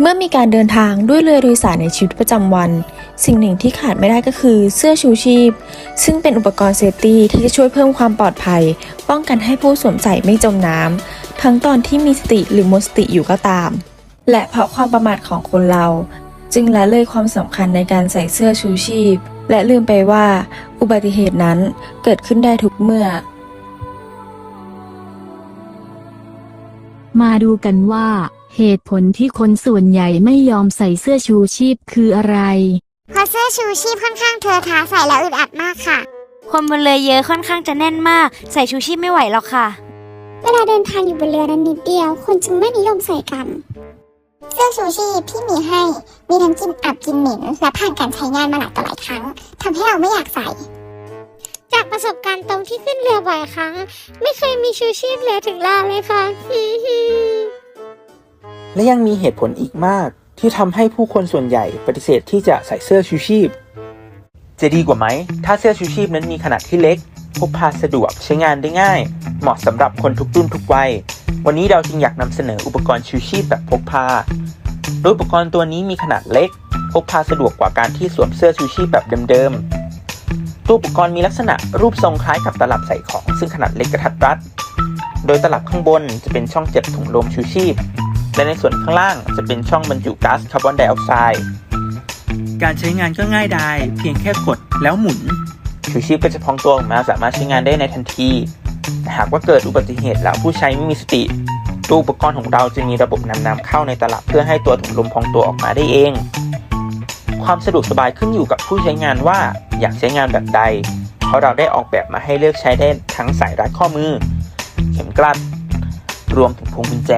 เมื่อมีการเดินทางด้วยเรือโดยสารในชีวิตประจำวัน สิ่งหนึ่งที่ขาดไม่ได้ก็คือเสื้อชูชีพ ซึ่งเป็นอุปกรณ์เซฟตี้ที่จะช่วยเพิ่มความปลอดภัย ป้องกันให้ผู้สวมใส่ไม่จมน้ำทั้งตอนที่มีสติหรือหมดสติอยู่ก็ตาม และเพราะความประมาทของคนเรา จึงละเลยความสำคัญในการใส่เสื้อชูชีพ และลืมไปว่า อุบัติเหตุนั้นเกิดขึ้นได้ทุกเมื่อ มาดูกันว่า เหตุผลที่คนส่วนใหญ่ไม่ยอมใส่เสื้อชูชีพคืออะไร เพราะเสื้อชูชีพค่อนข้างเทอะทาใส่แล้วอึดอัดมากค่ะ คนบนเรือเยอะค่อนข้างจะแน่นมาก ใส่ชูชีพไม่ไหวหรอกค่ะ เวลาเดินทางอยู่บนเรือนั้นนิดเดียว คนจึงไม่นิยมใส่กัน เสื้อชูชีพที่มีให้ มีทั้งกลินอับกลินเหม็นและผ่านการใช้งานมาหลายต่อหลายครั้งทำให้เราไม่อยากใส่ จากประสบการณ์ตรงที่ขึ้นเรือบ่อยครั้ง ไม่เคยมีชูชีพเหลือถึงลาเลยค่ะ และยังมีเหตุผลอีกมาก ที่ทำให้ผู้คนส่วนใหญ่ปฏิเสธที่จะใส่เสื้อชูชีพ จะดีกว่าไหม ถ้าเสื้อชูชีพนั้นมีขนาดที่เล็ก พกพาสะดวกใช้งานได้ง่าย เหมาะสำหรับคนทุกรุ่นทุกวัย วันนี้เราจึงอยากนำเสนออุปกรณ์ชูชีพแบบพกพาโดยอุปกรณ์ตัวนี้มีขนาดเล็ก พกพาสะดวกกว่าการที่สวมเสื้อชูชีพแบบเดิมๆ ตัวอุปกรณ์มีลักษณะรูปทรงคล้ายกับตลับใส่ของ ซึ่งขนาดเล็กกระทัดรัด โดยตลับข้างบนจะเป็นช่องเจ็บถุงลมชูชีพ และในส่วนข้างล่างจะเป็นช่องบรรจุก๊าซคาร์บอนไดออกไซด์การใช้งานก็ง่ายดายเพียงแค่กดแล้วหมุนชูชีพก็จะพองตัวออกมาสามารถใช้งานได้ในทันทีแต่หากว่าเกิดอุบัติเหตุแล้วผู้ใช้ไม่มีสติตัวอุปกรณ์ของเราจะมีระบบนำน้ำเข้าในตลับเพื่อให้ตัวถุงลมพองตัวออกมาได้เอง ความสะดวกสบายขึ้นอยู่กับผู้ใช้งานว่าอยากใช้งานแบบใด เพราะเราได้ออกแบบมาให้เลือกใช้ได้ทั้งสายรัดข้อมือ เข็มกลัด รวมถึงพวงกุญแจ